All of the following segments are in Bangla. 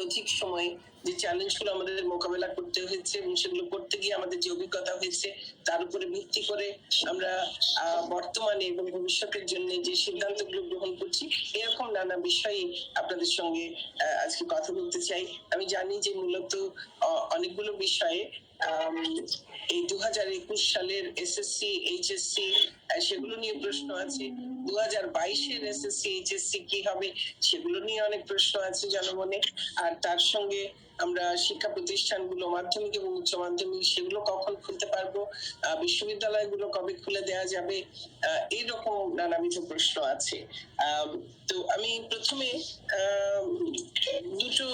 সাম্প্রতিক সময়ে যে চ্যালেঞ্জগুলো আমাদের মোকাবেলা করতে হয়েছে এবং সেগুলো করতে গিয়ে আমাদের যে অভিজ্ঞতা হয়েছে, তার উপরে ভিত্তি করে আমরা বর্তমানে এবং ভবিষ্যতের জন্য যে সিদ্ধান্তগুলো গ্রহণ করছি, এরকম নানা বিষয়ে আপনাদের সঙ্গে আজকে কথা বলতে চাই। আমি জানি যে মূলত অনেকগুলো বিষয়ে এই দু হাজার একুশ সালের এসএসসি এইচএসসি সেগুলো নিয়ে প্রশ্ন আছে। দু হাজার বাইশের এসএসসি এইচএসসি কি হবে সেগুলো নিয়ে অনেক প্রশ্ন আছে জনমনে। আর তার সঙ্গে আমরা শিক্ষা প্রতিষ্ঠানগুলো মাধ্যমিক এবং উচ্চ মাধ্যমিক সেগুলো কখন খুলতে পারব? বিশ্ববিদ্যালয়গুলো কবে খুলে দেওয়া যাবে? আহ, এইরকম নানাবিধ প্রশ্ন আছে। তো আমি প্রথমে দুটো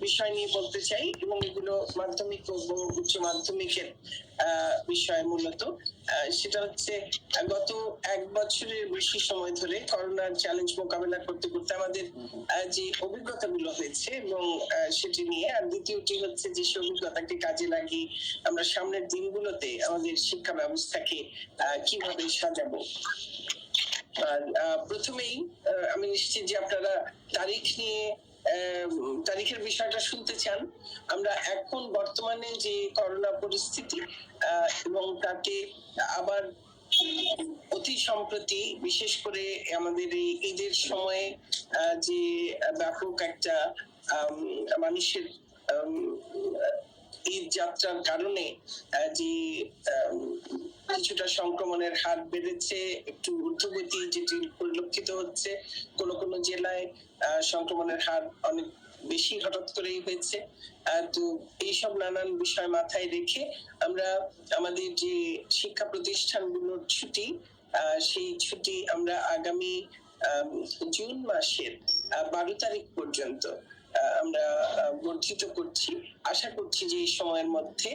বিষয় নিয়ে বলতে চাই। এবং এগুলো মাধ্যমিক ও উচ্চ মাধ্যমিকের বিষয় মূলত। সেটা হচ্ছে গত এক বছরের বেশি সময় ধরে করোনার চ্যালেঞ্জ মোকাবেলা করতে করতে আমাদের যে অভিজ্ঞতাগুলো হয়েছে এবং সেটি নিয়ে, আর দ্বিতীয়টি হচ্ছে যে সে অভিজ্ঞতাকে কাজে লাগিয়ে আমরা সামনের দিনগুলোতে আমাদের শিক্ষা ব্যবস্থাকে কীভাবে সাজাবো। আর প্রথমেই আমি নিশ্চিত যে আপনারা তারিখ নিয়ে তারিখের বিষয়টা শুনতে চান। আমরা এখন বর্তমানে যে করোনা পরিস্থিতি এবং তাতে আবার অতি সম্প্রতি, বিশেষ করে আমাদের এই ঈদের সময়ে যে ব্যাপক একটা মানুষের ঈদ যাত্রার কারণে যে কিছুটা সংক্রমণের হার বেড়েছে, একটু ঊর্ধ্বগতি যেটি পরিলক্ষিত হচ্ছে, কোন কোন জেলায় সংক্রমণের হার অনেক বেশি হঠাৎ করেই হয়েছে তো এইসব নানান বিষয় মাথায় রেখে আমরা আমাদের যে শিক্ষা প্রতিষ্ঠানগুলোর ছুটি সেই ছুটি আমরা আগামী জুন মাসের বারো তারিখ পর্যন্ত আমরা বর্ধিত করছি। আশা করছি যে এই সময়ের মধ্যে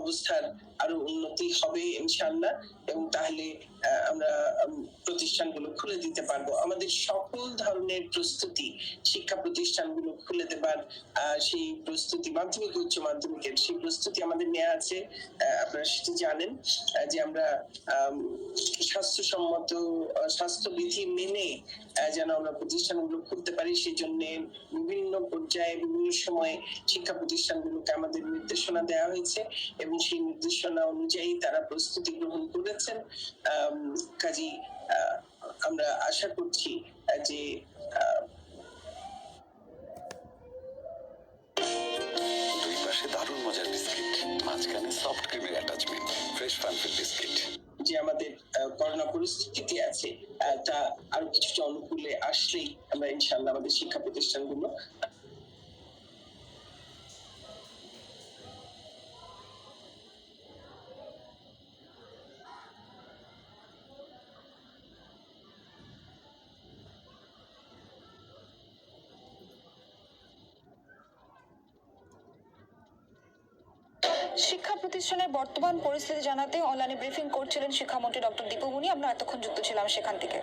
অবস্থার আরও উন্নতি হবে ইনশাল্লাহ এবং তাহলে আমরা প্রতিষ্ঠানগুলো খুলে দিতে পারব। আমাদের সকল ধরনের প্রস্তুতি শিক্ষা প্রতিষ্ঠানগুলো খুলে দেবার সেই প্রস্তুতি, মাধ্যমিক, উচ্চ মাধ্যমিকের সেই প্রস্তুতি আমাদের নেওয়া আছে। আপনারা সেটি জানেন যে আমরা স্বাস্থ্যসম্মত স্বাস্থ্যবিধি মেনে যেন আমরা প্রতিষ্ঠানগুলো খুলতে পারি সেই জন্য বিভিন্ন পর্যায়ে, বিভিন্ন সময়ে শিক্ষা প্রতিষ্ঠানগুলোকে আমাদের নির্দেশনা দেওয়া হয়েছে এবং সেই নির্দেশনা অনুযায়ী তারা প্রস্তুতি গ্রহণ করেছেন। কাজী আমরা আশা করছি যে দুই পাশে দারুণ মজার বিস্কিট, মাঝখানে সফট ক্রিমের অ্যাটাচমেন্ট ফ্রেশ ফানফিল বিস্কিট যে আমাদের করোনা পরিস্থিতি আছে তা আরও কিছুটা অনুকূলে আসলেই আমরা ইনশাল্লাহ আমাদের শিক্ষা প্রতিষ্ঠানগুলো শিক্ষা প্রতিষ্ঠানের বর্তমান পরিস্থিতি জানাতে অনলাইনে ব্রিফিং করছিলেন শিক্ষামন্ত্রী ডক্টর দীপমণি আমরা এতক্ষণ যুক্ত ছিলাম সেখান থেকে।